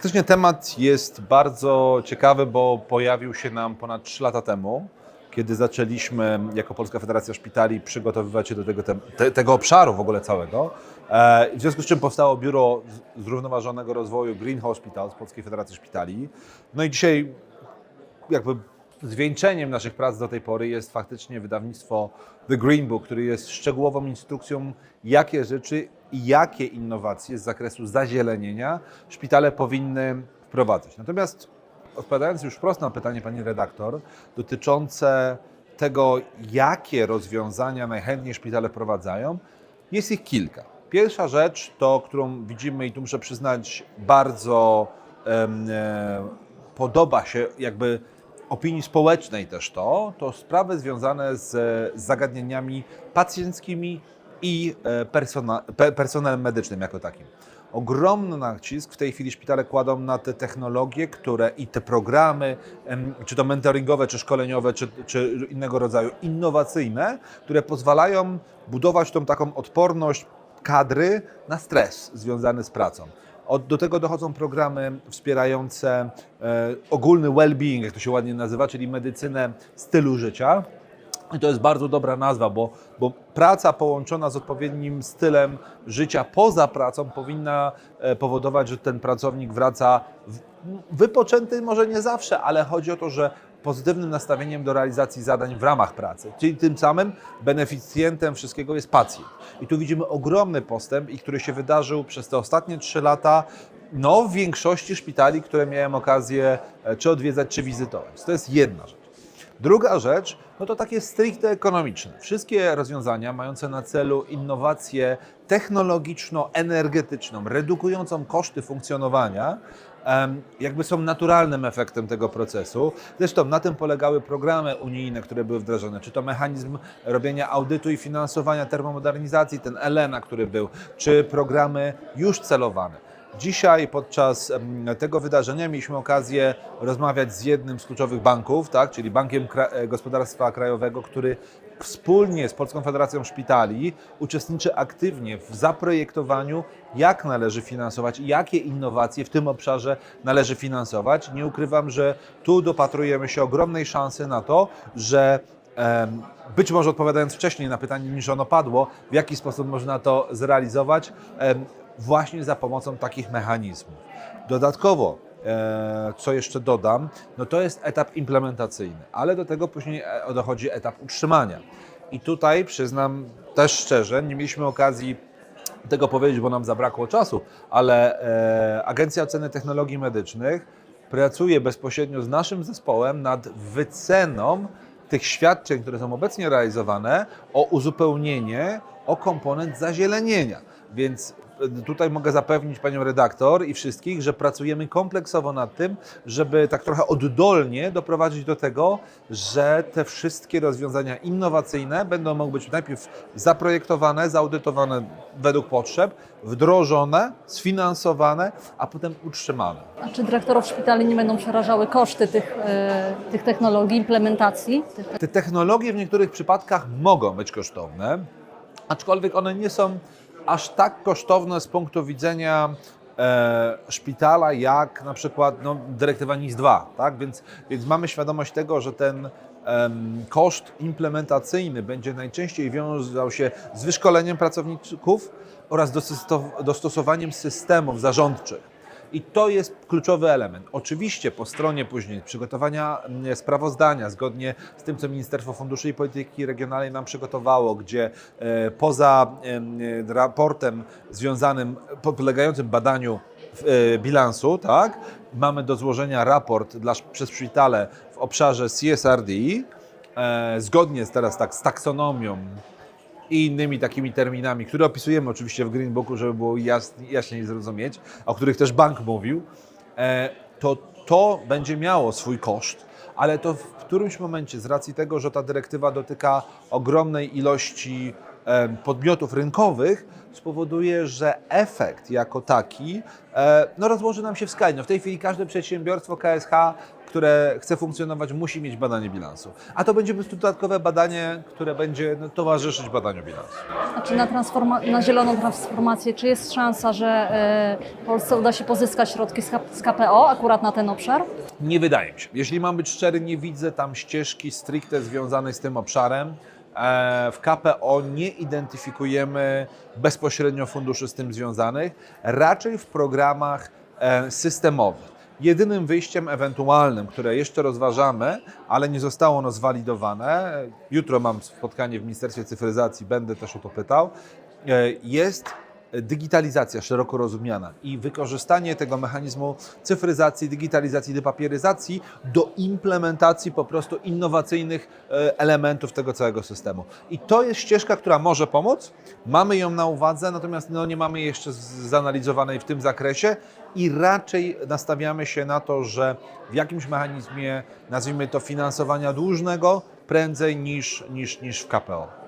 Faktycznie temat jest bardzo ciekawy, bo pojawił się nam ponad 3 lata temu, kiedy zaczęliśmy jako Polska Federacja Szpitali przygotowywać się do tego, te, tego obszaru w ogóle całego. E, w związku z czym powstało Biuro Zrównoważonego Rozwoju Green Hospital z Polskiej Federacji Szpitali. No i dzisiaj jakby zwieńczeniem naszych prac do tej pory jest faktycznie wydawnictwo The Green Book, który jest szczegółową instrukcją, jakie rzeczy i jakie innowacje z zakresu zazielenienia szpitale powinny wprowadzać. Natomiast odpowiadając już wprost na pytanie pani redaktor dotyczące tego, jakie rozwiązania najchętniej szpitale wprowadzają, jest ich kilka. Pierwsza rzecz, to którą widzimy i tu muszę przyznać, bardzo e, podoba się jakby opinii społecznej też to, to sprawy związane z, z zagadnieniami pacjenckimi i e, personelem medycznym jako takim. Ogromny nacisk w tej chwili szpitale kładą na te technologie, które i te programy, czy to mentoringowe, czy szkoleniowe, czy, czy innego rodzaju innowacyjne, które pozwalają budować tą taką odporność kadry na stres związany z pracą. Od, do tego dochodzą programy wspierające e, ogólny well-being, jak to się ładnie nazywa, czyli medycynę stylu życia. I to jest bardzo dobra nazwa, bo, bo praca połączona z odpowiednim stylem życia poza pracą powinna e, powodować, że ten pracownik wraca w, wypoczęty może nie zawsze, ale chodzi o to, że pozytywnym nastawieniem do realizacji zadań w ramach pracy. Czyli tym samym beneficjentem wszystkiego jest pacjent. I tu widzimy ogromny postęp, i który się wydarzył przez te ostatnie trzy lata no, w większości szpitali, które miałem okazję e, czy odwiedzać, czy wizytować. To jest jedna rzecz. Druga rzecz, no to takie stricte ekonomiczne. Wszystkie rozwiązania mające na celu innowację technologiczno-energetyczną, redukującą koszty funkcjonowania, jakby są naturalnym efektem tego procesu. Zresztą na tym polegały programy unijne, które były wdrażane, czy to mechanizm robienia audytu i finansowania termomodernizacji, ten ELENA, który był, czy programy już celowane. Dzisiaj podczas tego wydarzenia mieliśmy okazję rozmawiać z jednym z kluczowych banków, tak, czyli Bankiem Gospodarstwa Krajowego, który wspólnie z Polską Federacją Szpitali uczestniczy aktywnie w zaprojektowaniu, jak należy finansować i jakie innowacje w tym obszarze należy finansować. Nie ukrywam, że tu dopatrujemy się ogromnej szansy na to, że Być może odpowiadając wcześniej na pytanie, niż ono padło, w jaki sposób można to zrealizować, właśnie za pomocą takich mechanizmów. Dodatkowo, co jeszcze dodam, no to jest etap implementacyjny, ale do tego później e, dochodzi etap utrzymania. I tutaj przyznam też szczerze, nie mieliśmy okazji tego powiedzieć, bo nam zabrakło czasu, ale e, Agencja Oceny Technologii Medycznych pracuje bezpośrednio z naszym zespołem nad wyceną tych świadczeń, które są obecnie realizowane, o uzupełnienie o komponent zazielenienia. Więc e, tutaj mogę zapewnić panią redaktor i wszystkich, że pracujemy kompleksowo nad tym, żeby tak trochę oddolnie doprowadzić do tego, że te wszystkie rozwiązania innowacyjne będą mogły być najpierw zaprojektowane, zaudytowane według potrzeb, wdrożone, sfinansowane, a potem utrzymane. A czy dyrektorów szpitali nie będą przerażały koszty tych, e, tych technologii, implementacji? Te technologie w niektórych przypadkach mogą być kosztowne, aczkolwiek one nie są aż tak kosztowne z punktu widzenia e, szpitala, jak na przykład no, dyrektywa NIS-2. Tak? Więc, więc mamy świadomość tego, że ten koszt implementacyjny będzie najczęściej wiązał się z wyszkoleniem pracowników oraz dostosowaniem systemów zarządczych. I to jest kluczowy element. Oczywiście po stronie później przygotowania mm, sprawozdania, zgodnie z tym, co Ministerstwo Funduszy i Polityki Regionalnej nam przygotowało, gdzie e, poza e, raportem związanym, po- polegającym badaniu e, bilansu, tak, mamy do złożenia raport dla, przez szpitale w obszarze CSRD, zgodnie z teraz tak z taksonomią i innymi takimi terminami, które opisujemy oczywiście w Green Booku, żeby było jas, jaśniej zrozumieć, o których też bank mówił, e, to to będzie miało swój koszt, ale to w którymś momencie, z racji tego, że ta dyrektywa dotyka ogromnej ilości e, podmiotów rynkowych, spowoduje, że efekt jako taki e, no, rozłoży nam się w skali. No, w tej chwili każde przedsiębiorstwo KSH które chce funkcjonować, musi mieć badanie bilansu. A to będzie po prostu dodatkowe badanie, które będzie no, towarzyszyć badaniu bilansu. Znaczy na, transforma- na zieloną transformację, czy jest szansa, że e, Polsce uda się pozyskać środki z, z KPO akurat na ten obszar? Nie wydaje mi się. Jeśli mam być szczery, nie widzę tam ścieżki stricte związanej z tym obszarem. E, W KPO nie identyfikujemy bezpośrednio funduszy z tym związanych, raczej w programach e, systemowych. Jedynym wyjściem ewentualnym, które jeszcze rozważamy, ale nie zostało ono zwalidowane, jutro mam spotkanie w Ministerstwie Cyfryzacji, będę też o to pytał, e, jest digitalizacja szeroko rozumiana i wykorzystanie tego mechanizmu cyfryzacji, digitalizacji, depapieryzacji do implementacji po prostu innowacyjnych e, elementów tego całego systemu. I to jest ścieżka, która może pomóc. Mamy ją na uwadze, natomiast no, nie mamy jeszcze zanalizowanej w tym zakresie i raczej nastawiamy się na to, że w jakimś mechanizmie, nazwijmy to finansowania dłużnego, prędzej niż, niż, niż w KPO.